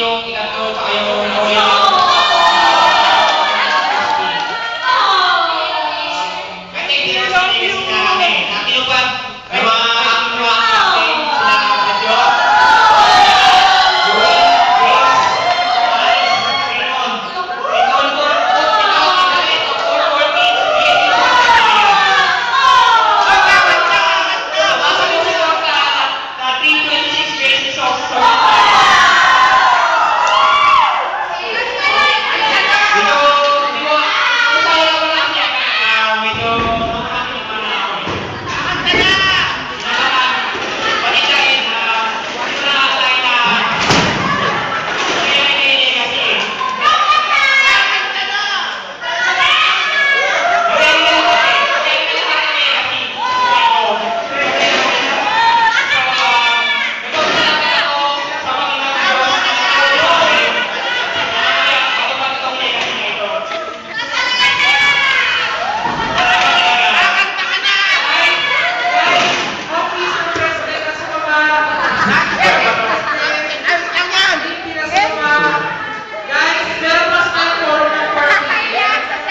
yung ikatlo, tsaka yung huli.